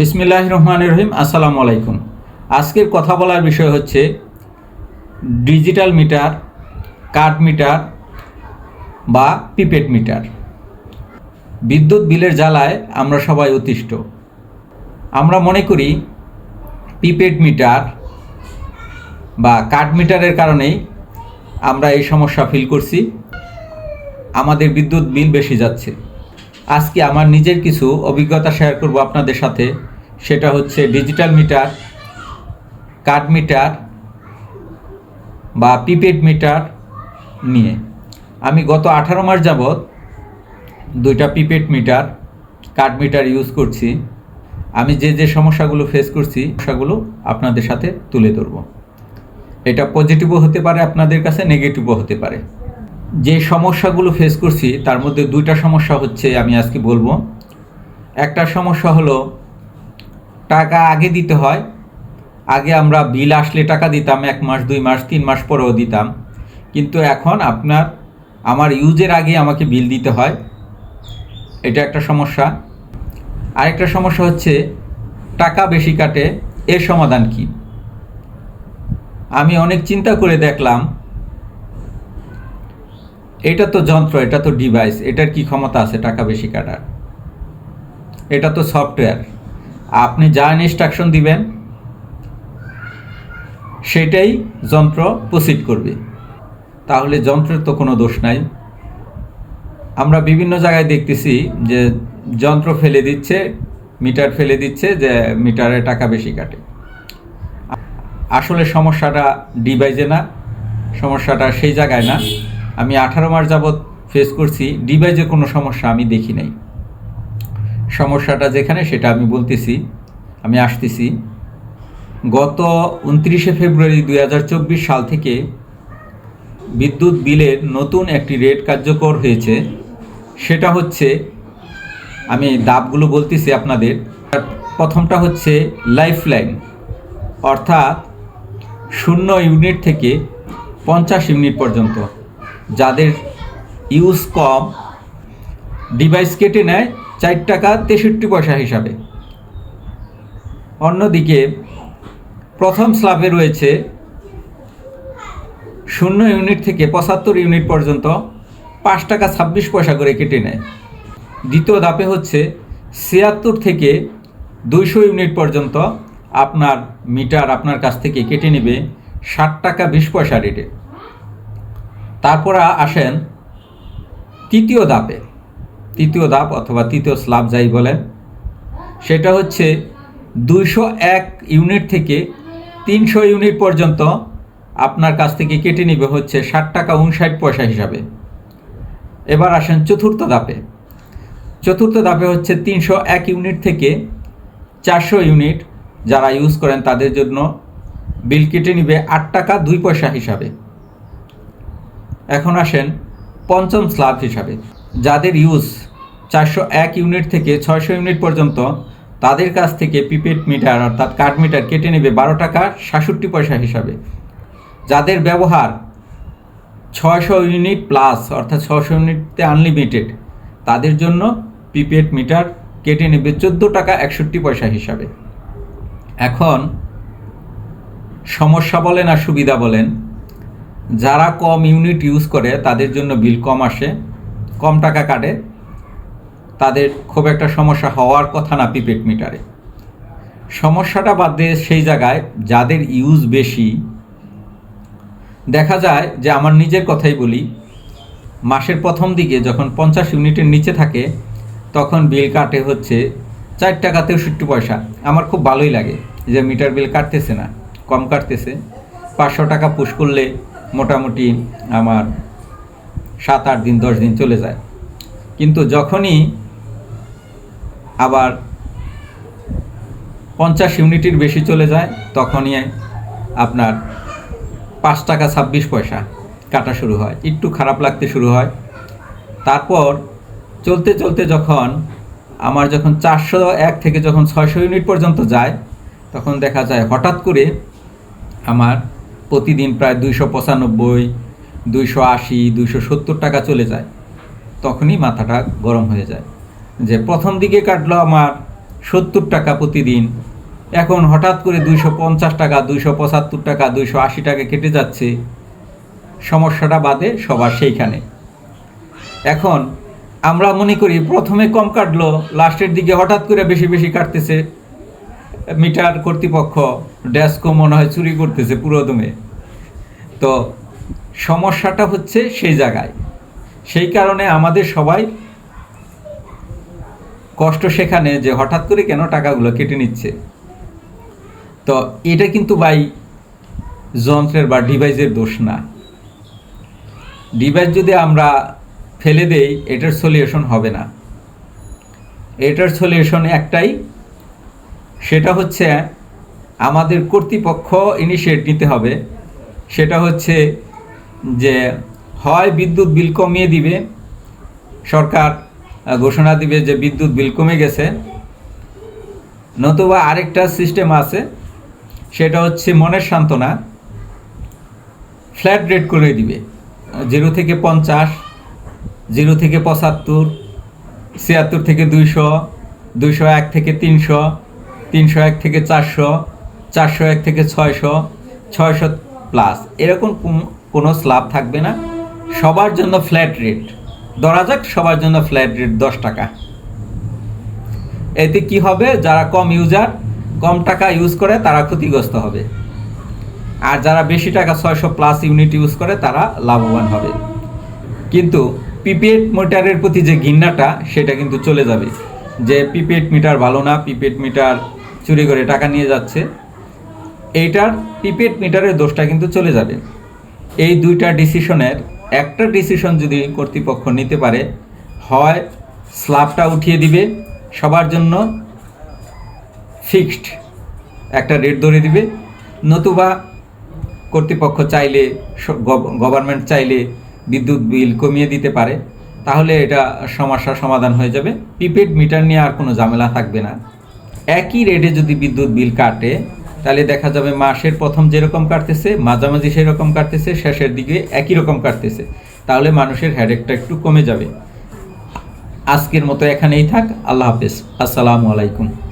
বিসমিল্লাহ রহমান রহিম, আসসালামু আলাইকুম। আজকের কথা বলার বিষয় হচ্ছে ডিজিটাল মিটার কার্ড মিটার বা প্রিপেড মিটার। বিদ্যুৎ বিলের জ্বালায় আমরা সবাই অতিষ্ঠ। আমরা মনে করি প্রিপেড মিটার বা কার্ড মিটারের কারণেই আমরা এই সমস্যা ফিল করছি। আমাদের বিদ্যুৎ বিল বেশি যাচ্ছে। আজকে আমার নিজের কিছু অভিজ্ঞতা শেয়ার করব আপনাদের সাথে। সেটা হচ্ছে ডিজিটাল মিটার কার্ড মিটার বা প্রিপেড মিটার নিয়ে। আমি গত আঠারো মাস যাবৎ দুইটা prepaid meter card meter use করছি। আমি যে যে সমস্যাগুলো ফেস করছি, সমস্যাগুলো আপনাদের সাথে তুলে ধরবো। এটা পজিটিভও হতে পারে, আপনাদের কাছে নেগেটিভও হতে পারে। যে সমস্যাগুলো ফেস করছি, তার মধ্যে দুইটা সমস্যা হচ্ছে আমি আজকে বলব। একটা সমস্যা হলো, টাকা আগে দিতে হয়, আগে আমরা বিল আসলে টাকা দিতাম, এক মাস, দুই মাস, তিন মাস পরেও দিতাম। কিন্তু এখন আপনার, আমার ইউজের আগে আমাকে বিল দিতে হয়। এটা একটা সমস্যা। আরেকটা সমস্যা হচ্ছে, টাকা বেশি কাটে, এর সমাধান কি? আমি অনেক চিন্তা করে দেখলাম এটা তো যন্ত্র, এটা তো ডিভাইস এটার কি ক্ষমতা আছে টাকা বেশি কাটার? এটা তো সফটওয়্যার আপনি যা ইনস্ট্রাকশন দিবেন, সেটাই যন্ত্র প্রসিড করবে। তাহলে যন্ত্রের তো কোনো দোষ নাই। আমরা বিভিন্ন জায়গায় দেখতেছি যে যন্ত্র ফেলে দিচ্ছে, মিটার ফেলে দিচ্ছে যে মিটারে টাকা বেশি কাটে। আসলে সমস্যাটা ডিভাইসে না, সমস্যাটা সেই জায়গায় না। আমি আঠারো মাস যাবৎ ফেস করছি। ডিভাইসে কোনো সমস্যা আমি দেখি নাই। সমস্যাটা যেখানে সেটা আমি বলতেছি, আমি আসতেছি। গত উনত্রিশে ফেব্রুয়ারি দু হাজার চব্বিশ সাল থেকে বিদ্যুৎ বিলের নতুন একটি রেট কার্যকর হয়েছে। সেটা হচ্ছে, আমি দাবগুলো বলতেছি আপনাদের। প্রথমটা হচ্ছে লাইফ লাইন অর্থাৎ শূন্য ইউনিট থেকে পঞ্চাশ ইউনিট পর্যন্ত। যাদের ইউজ কম ডিভাইস কেটে নেয় চার টাকা তেষট্টি পয়সা হিসাবে। অন্যদিকে প্রথম স্ল্যাবে রয়েছে শূন্য ইউনিট থেকে পঁচাত্তর ইউনিট পর্যন্ত পাঁচ টাকা ছাব্বিশ পয়সা করে কেটে নেয়। দ্বিতীয় ধাপে হচ্ছে ছিয়াত্তর থেকে দুইশো ইউনিট পর্যন্ত আপনার মিটার আপনার কাছ থেকে কেটে নেবে ষাট টাকা বিশ পয়সা রেটে তারপর আসেন তৃতীয় ধাপে। তৃতীয় ধাপ অথবা তৃতীয় স্ল্যাব যাই বলেন, সেটা হচ্ছে দুইশো এক ইউনিট থেকে তিনশো ইউনিট পর্যন্ত আপনার কাছ থেকে কেটে নেবে হচ্ছে ষাট টাকা উনষাট পয়সা হিসাবে। এবার আসেন চতুর্থ ধাপে। চতুর্থ ধাপে হচ্ছে তিনশো এক ইউনিট থেকে চারশো ইউনিট যারা ইউজ করেন তাদের জন্য বিল কেটে নিবে আট টাকা দুই পয়সা হিসাবে। এখন আসেন পঞ্চম স্ল্যাব হিসাবে। যাদের ইউজ চারশো এক ইউনিট থেকে ছয়শো ইউনিট পর্যন্ত, তাদের কাছ থেকে প্রিপেড মিটার অর্থাৎ কার্ড মিটার কেটে নেবে বারো টাকা সাতষট্টি পয়সা হিসাবে। যাদের ব্যবহার ছয়শো ইউনিট প্লাস অর্থাৎ ছশো ইউনিটতে আনলিমিটেড তাদের জন্য প্রিপেড মিটার কেটে নেবে চোদ্দ টাকা একষট্টি পয়সা হিসাবে। এখন সমস্যা বলেন আর সুবিধা বলেন যারা কম ইউনিট ইউজ করে, তাদের জন্য বিল কম আসে, কম টাকা কাটে। তাদের খুব একটা সমস্যা হওয়ার কথা না প্রিপেড মিটারে। সমস্যাটা বাদ দিয়ে সেই জায়গায় যাদের ইউজ বেশি, দেখা যায় যে আমার নিজের কথাই বলি, মাসের প্রথম দিকে যখন পঞ্চাশ ইউনিটের নিচে থাকে, তখন বিল কাটে হচ্ছে চার টাকা তেষট্টি পয়সা। আমার খুব ভালোই লাগে যে মিটার বিল কাটতেছে না, কম কাটতেছে। পাঁচশো টাকা পুশ করলে মোটামুটি আমার সাত আট দিন, দশ দিন চলে যায়। কিন্তু যখনই আবার পঞ্চাশ ইউনিটের বেশি চলে যায়, তখনই আপনার পাঁচ টাকা ছাব্বিশ পয়সা কাটা শুরু হয়। একটু খারাপ লাগতে শুরু হয়। তারপর চলতে চলতে যখন আমার যখন চারশো এক থেকে যখন ছয়শো ইউনিট পর্যন্ত যায়, তখন দেখা যায় হঠাৎ করে আমার প্রতিদিন প্রায় দুইশো পঁচানব্বই, দুইশো আশি, দুইশো সত্তর টাকা চলে যায়। তখনই মাথাটা গরম হয়ে যায় যে প্রথম দিকে কাটলো আমার সত্তর টাকা প্রতিদিন। এখন হঠাৎ করে দুইশো পঞ্চাশ টাকা, দুইশো পঁচাত্তর টাকা, দুইশো আশি টাকা কেটে যাচ্ছে। সমস্যাটা বাদে সবার সেইখানে। এখন আমরা মনে করি প্রথমে কম কাটলো, লাস্টের দিকে হঠাৎ করে বেশি বেশি কাটতেছে। মিটার কর্তৃপক্ষ ডেস্কো মনে হয় চুরি করতেছে পুরোদমে তো সমস্যাটা হচ্ছে সেই জায়গায়। সেই কারণে আমাদের সবাই কষ্ট সেখানে যে হঠাৎ করে কেন টাকাগুলো কেটে নিচ্ছে। তো এটা কিন্তু বাই যন্ত্রের বা ডিভাইসের দোষ না। ডিভাইস যদি আমরা ফেলে দেই, এটার সলিউশন হবে না। এটার সলিউশন একটাই সেটা হচ্ছে আমাদের কর্তৃপক্ষ ইনিশিয়েট নিতে হবে। সেটা হচ্ছে যে হয় বিদ্যুৎ বিল কমিয়ে দিবে, সরকার ঘোষণা দিবে যে বিদ্যুৎ বিল কমে গেছে, নতুবা আরেকটা সিস্টেম আছে, সেটা হচ্ছে মনের সান্ত্বনা। ফ্ল্যাট রেট করে দিবে, জিরো থেকে পঞ্চাশ, জিরো থেকে পঁচাত্তর, ছিয়াত্তর থেকে দুইশো দুইশো এক থেকে তিনশো তিনশো এক থেকে চারশো চারশো এক থেকে ছয়শো ছয়শো প্লাস এরকম কোনো স্ল্যাব থাকবে না। সবার জন্য ফ্ল্যাট রেট ধরা যাক সবার জন্য ফ্ল্যাট রেট দশ টাকা। এতে কি হবে? যারা কম ইউজার কম টাকা ইউজ করে, তারা ক্ষতিগ্রস্ত হবে। আর যারা বেশি টাকা ছয়শো প্লাস ইউনিট ইউজ করে, তারা লাভবান হবে। কিন্তু পিপিএড মিটারের প্রতি যে ঘৃণাটা, সেটা কিন্তু চলে যাবে। যে পিপিএড মিটার ভালো না পিপিএড মিটার চুরি করে টাকা নিয়ে যাচ্ছে। এইটার প্রিপেড মিটারের দোষটা কিন্তু চলে যাবে। এই দুইটা ডিসিশনের, একটা ডিসিশন যদি কর্তৃপক্ষ নিতে পারে, হয় স্ল্যাবটা উঠিয়ে দিবে, সবার জন্য ফিক্সড একটা রেট ধরে দিবে। নতুবা কর্তৃপক্ষ চাইলে গভর্নমেন্ট চাইলে বিদ্যুৎ বিল কমিয়ে দিতে পারে। তাহলে এটা সমস্যার সমাধান হয়ে যাবে। প্রিপেড মিটার নিয়ে আর কোনো ঝামেলা থাকবে না। একই রেটে যদি বিদ্যুৎ বিল কাটে, তাহলে দেখা যাবে মাসের প্রথম যেরকম কাটতেছে, মাঝামাঝি সেরকম কাটতেছে, শেষের দিকে একই রকম কাটতেছে। তাহলে মানুষের হ্যাডেকটা একটু কমে যাবে। আজকের মতো এখানেই থাক, আল্লাহ হাফেজ। আসসালামু আলাইকুম।